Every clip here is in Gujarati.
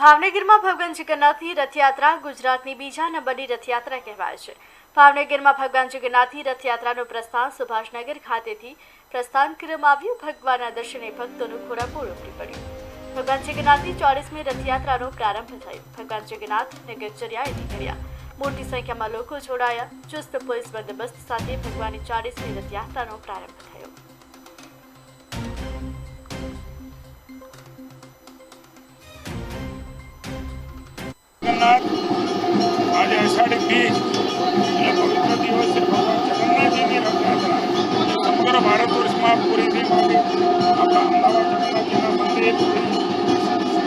ભાવનગરમાં ભગવાન જગન્નાથની રથયાત્રા ગુજરાતની બીજા નંબરની રથયાત્રા કહેવાય છે. ભાવનગરમાં ભગવાન જગન્નાથની રથયાત્રાનું પ્રસ્થાન સુભાષનગર ખાતેથી પ્રસ્થાન કરવામાં આવ્યું. ભગવાનના દર્શને ભક્તોનું ઘોડાપૂર ઉપડી પડ્યું. ભગવાન જગન્નાથની ચોરીસમી રથયાત્રાનો પ્રારંભ થયો. ભગવાન જગન્નાથ નગરચર્યાએ નીકળ્યા. મોટી સંખ્યામાં લોકો જોડાયા. ચુસ્ત પોલીસ બંદોબસ્ત સાથે ભગવાનની ચાળીસમી રથયાત્રાનો પ્રારંભ થયો. જગન્નાથ. આજે અષાઢી બીજ એટલે પવિત્ર દિવસે ભગવાન જગન્નાથજીની રથયાત્રા સમગ્ર ભારત વર્ષમાં પૂરીથી માંડી આપણા અમદાવાદ જગન્નાથજીના મંદિર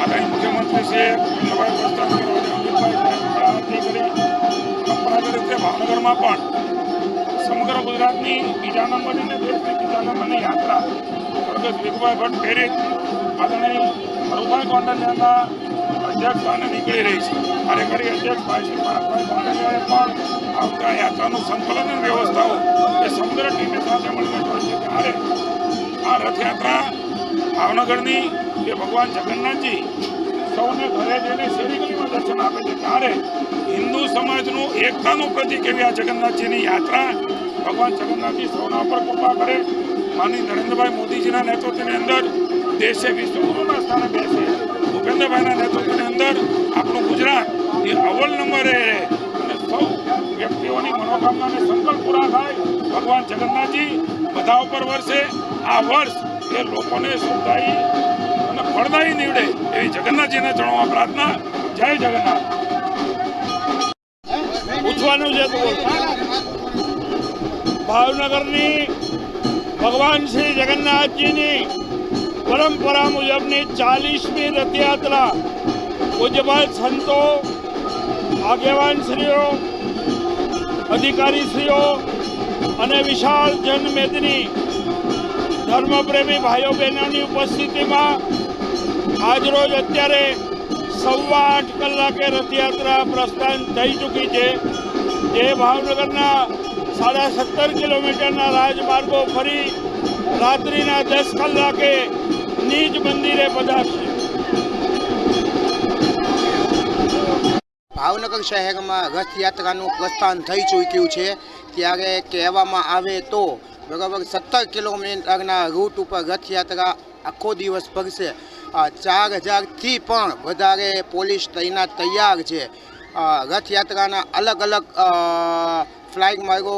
આદરણીય મુખ્યમંત્રી છે નવાઈ અમિતભાઈ કરી. પરંપરાગત રીતે ભાવનગરમાં પણ સમગ્ર ગુજરાતની બીજા નંબરની અને દેશની બીજા નંબરની યાત્રા સ્વર્ગસ્થ ભીખભાઈ ભટ્ટ પ્રેરિત આદરણીય હરુભાઈ ગોંડલિયાના અધ્યક્ષસ્થાને નીકળી રહી છે. કાર્યકારી અધ્યક્ષભાઈ શ્રી પણ આવતા યાત્રાનું સંકલન અને વ્યવસ્થાઓ એ સમગ્ર ટીમે સાથે મળીને કરી છે. ત્યારે આ રથયાત્રા ભાવનગરની જે ભગવાન જગન્નાથજી સૌને ઘરે જઈને શેરી ગલીમાં દર્શન આપે છે. ત્યારે હિન્દુ સમાજનું એકતાનું પ્રતિક એવી આ જગન્નાથજીની યાત્રા ભગવાન જગન્નાથજી સૌના પર કૃપા કરે. માની નરેન્દ્રભાઈ મોદીજીના નેતૃત્વની અંદર દેશે વિશ્વગુરુના સ્થાને બેસે. ભૂપેન્દ્રભાઈના નેતૃત્વની અંદર આપણું ગુજરાત એ અવ્વલ નંબરે રહે અને સૌ વ્યક્તિઓની મનોકામનાને સંકલ્પ પૂરા થાય. ભગવાન જગન્નાથજી બધા ઉપર વર્ષે આ વર્ષ એ લોકોને સુખદાયી અને ફળદાયી નીવડે એવી જગન્નાથજીને ચણવા પ્રાર્થના. જય જગન્નાથ. પૂછવાનું છે ભાવનગરની ભગવાન શ્રી જગન્નાથજીની પરંપરા મુજબની ચાલીસમી રથયાત્રા પૂજ્યપાલ સંતો, આગેવાનશ્રીઓ, અધિકારીશ્રીઓ અને વિશાળ જનમેદની ધર્મપ્રેમી ભાઈઓ બહેનોની ઉપસ્થિતિમાં આજરોજ અત્યારે સવા આઠ કલાકે રથયાત્રા પ્રસ્થાન થઈ ચૂકી છે. જે ભાવનગરના સાડા સત્તર કિલોમીટરના રાજમાર્ગો ફરી રાત્રિના દસ કલાકે નિજ મંદિરે પધારશે. ભાવનગર શહેરમાં રથયાત્રાનું પ્રસ્થાન થઈ ચૂક્યું છે. ત્યારે કહેવામાં આવે તો બરાબર સત્તર કિલોમીટરના રૂટ ઉપર રથયાત્રા આખો દિવસ ફરશે. ચાર હજારથી પણ વધારે પોલીસ તૈનાત તૈયાર છે. રથયાત્રાના અલગ અલગ ફ્લાઇંગ માર્ગો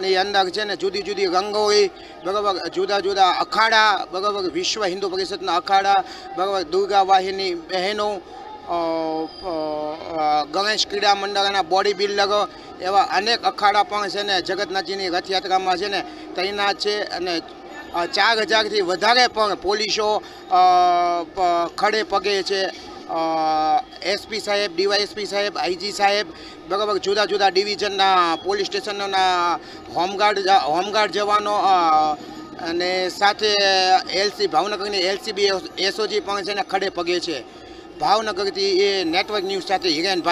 ની અંદર છે ને જુદી જુદી રંગોળી બરાબર, જુદા જુદા અખાડા, બરાબર, વિશ્વ હિન્દુ પરિષદના અખાડા, બરાબર, દુર્ગા વાહિની બહેનો ગણેશ ક્રીડા મંડળના બોડી બિલ્ડરો એવા અનેક અખાડા પણ છે ને જગતનાથજીની રથયાત્રામાં છે ને તૈનાત છે અને ચાર હજારથી વધારે પણ પોલીસો ખડે પગે છે. એસપી સાહેબ ડીવાયએસપી સાહેબ આઈજી સાહેબ, બરાબર, જુદા જુદા ડિવિઝનના, પોલીસ સ્ટેશનોના હોમગાર્ડ હોમગાર્ડ જવાનો અને સાથે એલસી ભાવનગરની એલસીબી એસઓજી પણ છે ને ખડે પગે છે. ભાવનગરથી એ નેટવર્ક ન્યૂઝ સાથે હિરેનભાઈ